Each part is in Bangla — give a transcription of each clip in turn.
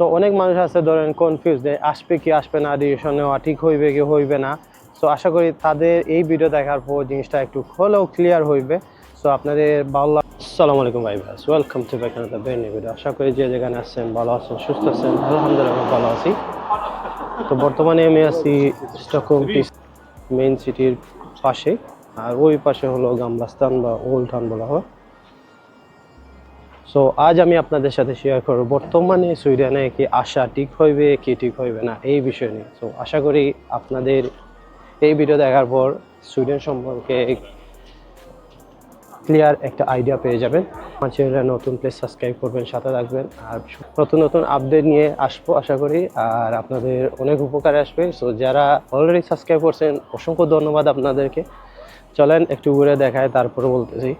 সো অনেক মানুষ আছে ধরেন কনফিউজ যে আসবে কি আসবে না ডিসিশন নেওয়া ঠিক হইবে কি হইবে না। সো আশা করি তাদের এই ভিডিও দেখার পর জিনিসটা একটু হলেও ক্লিয়ার হইবে। সো আপনাদের ভালো আসসালামু আলাইকুম ভাই ভাই ওয়েলকাম টু ব্যাক ভিডিও আশা করি যে যেখানে আসছেন ভালো আছেন, সুস্থ আছেন। আলহামদুলিল্লাহ ভালো আছি। তো, বর্তমানে আমি আছি স্টকহোম মেইন সিটির পাশে। আর ওই পাশে হলো গামলাস্তান বা ওল্ড টাউন বলা হয়। সো আজ আমি আপনাদের সাথে শেয়ার করব, বর্তমানে সুইডেনে কি আশা ঠিক হইবে, কি ঠিক হইবে না, এই বিষয় নিয়ে। সো আশা করি আপনাদের এই ভিডিও দেখার পর সুইডেন সম্পর্কে ক্লিয়ার একটা আইডিয়া পেয়ে যাবেন। আমার নতুন প্লেস সাবস্ক্রাইব করবেন, সাথে থাকবেন। আর নতুন নতুন আপডেট নিয়ে আসব, আশা করি। আর আপনাদের অনেক উপকারে আসবে। সো যারা অলরেডি সাবস্ক্রাইব করছেন, অসংখ্য ধন্যবাদ আপনাদেরকে। চলেন, একটু ঘুরে দেখায়, তারপরে বলতেছি।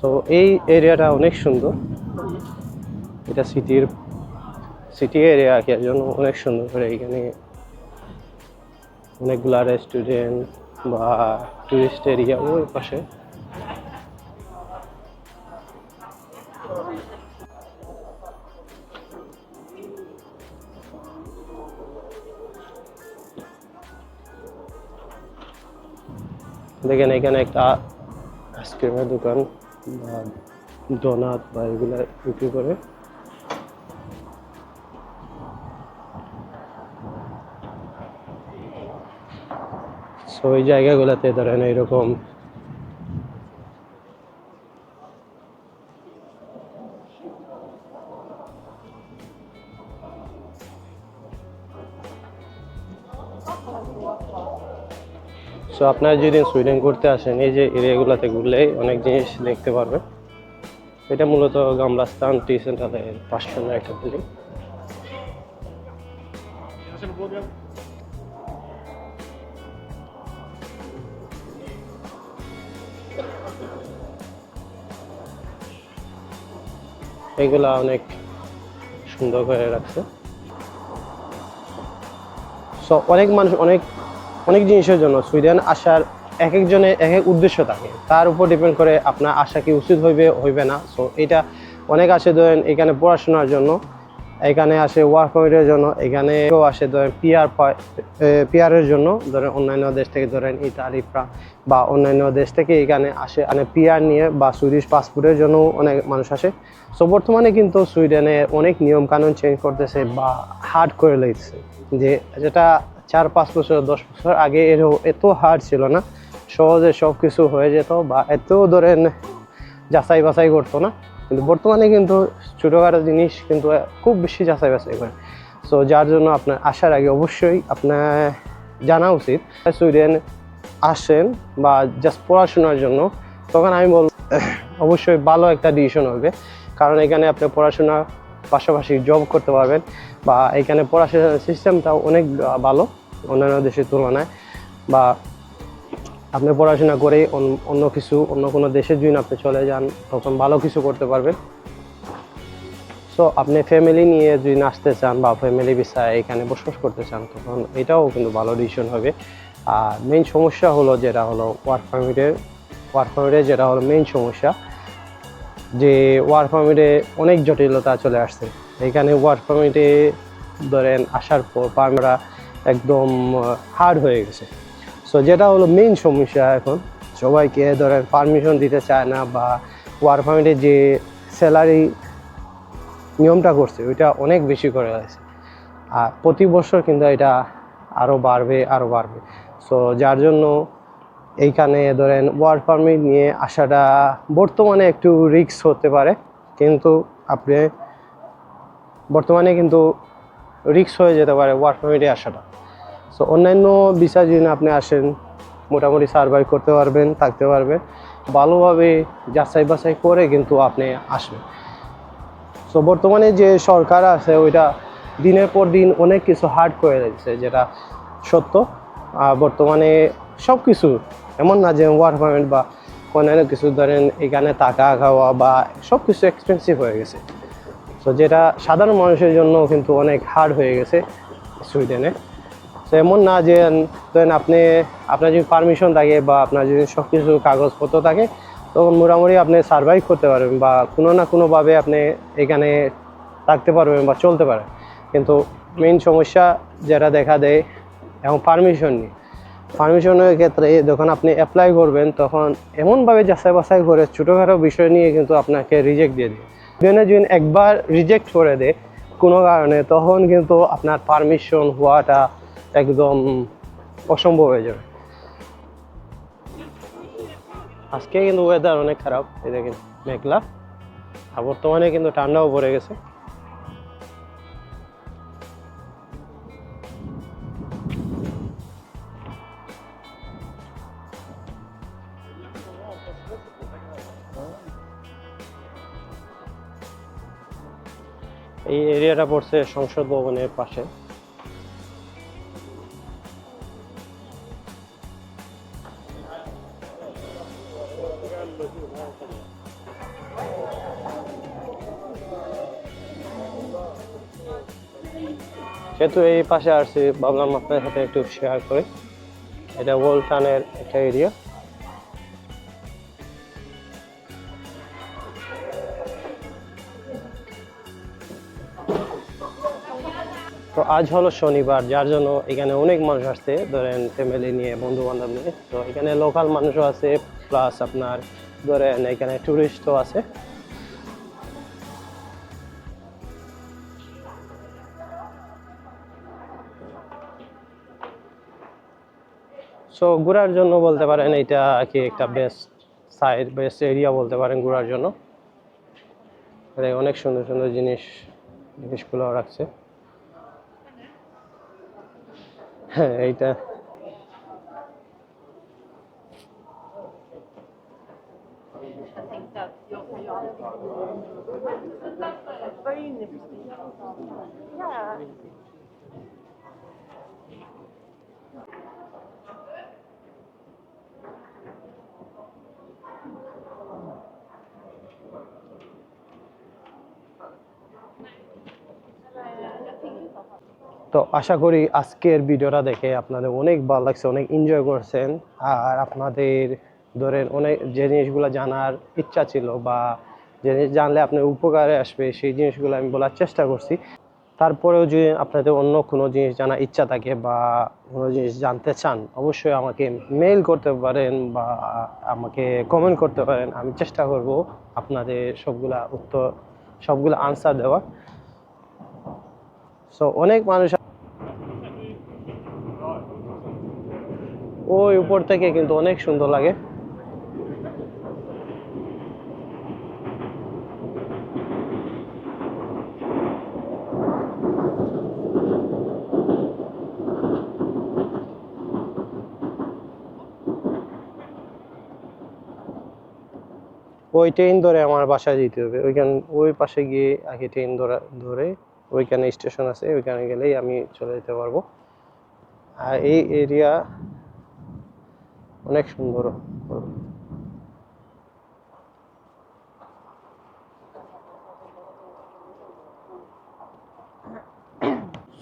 সো এই এরিয়াটা অনেক সুন্দর। এটা সিটির সিটি এরিয়া এর জন্য অনেক সুন্দর করে এখানে অনেকগুলা রেস্টুরেন্ট বা টুরিস্ট এরিয়া ওই পাশে। দেখেন এখানে একটা আইসক্রিমের দোকান। বা ডোনাট বা এগুলো বিক্রি করে। সো ওই জায়গাগুলোতে ধরেন এরকম সো আপনারা যদি সুইডেন ঘুরতে আসেন, এই যে এরিয়াগুলোতে ঘুরলেই অনেক জিনিস দেখতে পারবেন। এটা মূলত গামলাস্তান টি সেন্টারের পাঁচশো একটা বিল্ডিং এগুলা অনেক সুন্দর করে রাখছে। সো অনেক মানুষ, অনেক অনেক জিনিসের জন্য সুইডেন আসার এক একজনের এক এক উদ্দেশ্য থাকে। তার উপর ডিপেন্ড করে আপনার আশা কি উচিত হইবে হইবে না। সো এটা অনেক আসে ধরেন এখানে পড়াশোনার জন্য, এখানে আসে ওয়ার্ক পারমিটের জন্য, এখানে কেউ আসে ধরেন পিআর পিআরের জন্য, ধরেন অন্যান্য দেশ থেকে ধরেন ইতালি ফ্রান্স বা অন্যান্য দেশ থেকে এখানে আসে মানে পিআর নিয়ে বা সুইডিশ পাসপোর্টের জন্য অনেক মানুষ আসে। সো বর্তমানে কিন্তু সুইডেনে অনেক নিয়ম কানুন চেঞ্জ করতেছে বা হার্ড করে লেগেছে যে যেটা চার, পাঁচ বছর, দশ বছর আগে এর এত হার্ড ছিল না। সহজে সব কিছু হয়ে যেত বা এত ধরেন যাচাই বাছাই করতো না। কিন্তু বর্তমানে কিন্তু ছোটোখাটো জিনিস কিন্তু খুব বেশি যাচাই বাছাই করে। সো যার জন্য আপনার আসার আগে অবশ্যই আপনার জানা উচিত। সুইডেন আসেন বা জাস্ট পড়াশোনার জন্য, তখন আমি বল অবশ্যই ভালো একটা ডিসিশন হবে। কারণ এখানে আপনি পড়াশোনা পাশাপাশি জব করতে পারবেন বা এখানে পড়াশোনার সিস্টেমটাও অনেক ভালো। অন্যান্য দেশের তুলনায় বা আপনি পড়াশোনা করে অন- অন্য কিছু, অন্য কোনো দেশে যদি আপনি চলে যান, তখন ভালো কিছু করতে পারবেন। সো আপনি ফ্যামিলি নিয়ে যদি আসতে চান বা ফ্যামিলি বিষয়ে এখানে বসবাস করতে চান, তখন এটাও কিন্তু ভালো ডিসিশন হবে। আর মেইন সমস্যা হলো যেটা হলো ওয়ার্ক পারমিটের ওয়ার্ক পারমিটের যেটা হলো মেইন সমস্যা, যে ওয়ার্ক পারমিটে অনেক জটিলতা চলে আসছে। এখানে ওয়ার্ক পারমিটে ধরেন আসার পর পারমিটরা একদম হার্ড হয়ে গেছে। সো যেটা হলো মেইন সমস্যা এখন, সবাইকে ধরেন পারমিশন দিতে চায় না বা ওয়ার পারমিটে যে স্যালারি নিয়মটা করছে, ওইটা অনেক বেশি করে আছে আর প্রতি বছর কিন্তু এটা আরও বাড়বে আরও বাড়বে। সো যার জন্য এইখানে ধরেন ওয়ার্ক পারমিট নিয়ে আসাটা বর্তমানে একটু রিস্ক হতে পারে। কিন্তু আপনি, বর্তমানে কিন্তু রিস্ক হয়ে যেতে পারে ওয়ার্ক পারমিটে আসাটা। সো অন্যান্য বিষয় যদি আপনি আসেন, মোটামুটি সার্ভাইভ করতে পারবেন, থাকতে পারবেন, ভালোভাবে যাচাই বাছাই করে কিন্তু আপনি আসবেন। সো বর্তমানে যে সরকার আছে, ওইটা দিনের পর দিন অনেক কিছু হার্ড করে দিচ্ছে যেটা সত্য। আর বর্তমানে সব কিছু এমন না যে ওয়ার্ক পারমিট বা অন্যান্য কিছু ধরেন, এখানে টাকা খাওয়া বা সব কিছু এক্সপেন্সিভ হয়ে গেছে। সো যেটা সাধারণ মানুষের জন্য কিন্তু অনেক হার্ড হয়ে গেছে সুইডেনে। তো এমন না যে, ধরেন আপনি, আপনার যদি পারমিশন থাকে বা আপনার যদি সব কিছু কাগজপত্র থাকে, তখন মোটামুটি আপনি সার্ভাইভ করতে পারবেন বা কোনো না কোনোভাবে আপনি এখানে থাকতে পারবেন বা চলতে পারেন কিন্তু মেইন সমস্যা যেটা দেখা দেয়, এবং পারমিশন নিয়ে। পারমিশনের ক্ষেত্রে যখন আপনি অ্যাপ্লাই করবেন, তখন এমনভাবে যাচাই বাছাই করে ছোটোখাটো বিষয় নিয়ে কিন্তু আপনাকে রিজেক্ট দিয়ে দেয়। জেনে যদি একবার রিজেক্ট করে দে, কোনো কারণে, তখন কিন্তু আপনার পারমিশন হওয়াটা একদম অসম্ভব হয়ে যাবে। আজকে কিন্তু ওয়েদার অনেক খারাপ, এই দেখেন মেঘলা। আর বর্তমানে কিন্তু ঠান্ডাও পড়ে গেছে। এই এরিয়াটা পড়ছে সংসদ ভবনের পাশে। যেহেতু এই পাশে আসছি, ভাবলাম আপনার সাথে একটু শেয়ার করি। এটা ওল্টানের একটা এরিয়া তো আজ হলো শনিবার, যার জন্য এখানে অনেক মানুষ আসছে, ধরেন ফ্যামিলি নিয়ে বন্ধু বান্ধব নিয়ে। তো এখানে লোকাল মানুষও আছে প্লাস আপনার ধরেন এখানে টুরিস্টও আছে। সো ঘোরার জন্য বলতে পারেন এটা কি একটা বেস্ট সাইড বেস্ট এরিয়া বলতে পারেন ঘোরার জন্য। অনেক সুন্দর সুন্দর জিনিস। জিনিসগুলো রাখছে। হ্যাঁ এইটা তো আশা করি আজকের ভিডিওটা দেখে আপনাদের অনেক ভালো লাগছে, অনেক এনজয় করছেন। আর আপনাদের ধরেন অনেক যে জিনিসগুলো জানার ইচ্ছা ছিল বা যে জিনিস জানলে আপনার উপকারে আসবে, সেই জিনিসগুলো আমি বলার চেষ্টা করছি। তারপরেও যদি আপনাদের অন্য কোনো জিনিস জানার ইচ্ছা থাকে বা কোনো জিনিস জানতে চান, অবশ্যই আমাকে মেইল করতে পারেন বা আমাকে কমেন্ট করতে পারেন। আমি চেষ্টা করব আপনাদের সবগুলা উত্তর, সবগুলো আনসার দেওয়া সো অনেক মানুষ ওই উপর থেকে কিন্তু অনেক সুন্দর লাগে। ওই ট্রেন ধরে আমার বাসায় যেতে হবে। ওইখান, ওই পাশে গিয়ে আগে ট্রেন ধরা, ধরে ওইখানে স্টেশন আছে, ওইখানে গেলেই আমি চলে যেতে পারব। আর এই এরিয়া অনেক সুন্দর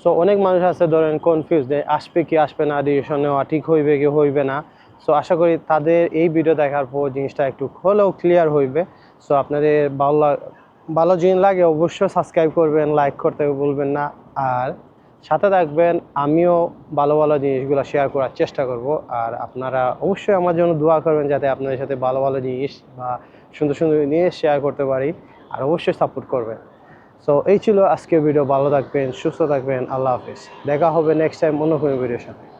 সো অনেক মানুষ আছে ধরেন কনফিউজ যে আসবে কি আসবে না ডিসিশন নেওয়া ঠিক হইবে কি হইবে না। সো আশা করি তাদের এই ভিডিও দেখার পর জিনিসটা একটু হলেও ক্লিয়ার হইবে। সো আপনাদের ভালো ভালো জিনিস লাগে অবশ্যই সাবস্ক্রাইব করবেন লাইক করতে বলবেন না। আর সাথে থাকবেন, আমিও ভালো ভালো জিনিসগুলো শেয়ার করার চেষ্টা করব। আর আপনারা অবশ্যই আমার জন্য দোয়া করবেন যাতে আপনাদের সাথে ভালো ভালো জিনিস বা সুন্দর সুন্দর জিনিস শেয়ার করতে পারি। আর অবশ্যই সাপোর্ট করবেন। সো এই ছিল আজকের ভিডিও ভালো থাকবেন, সুস্থ থাকবেন। আল্লাহ হাফিজ। দেখা হবে নেক্সট টাইম অন্য কোনো ভিডিওর সাথে।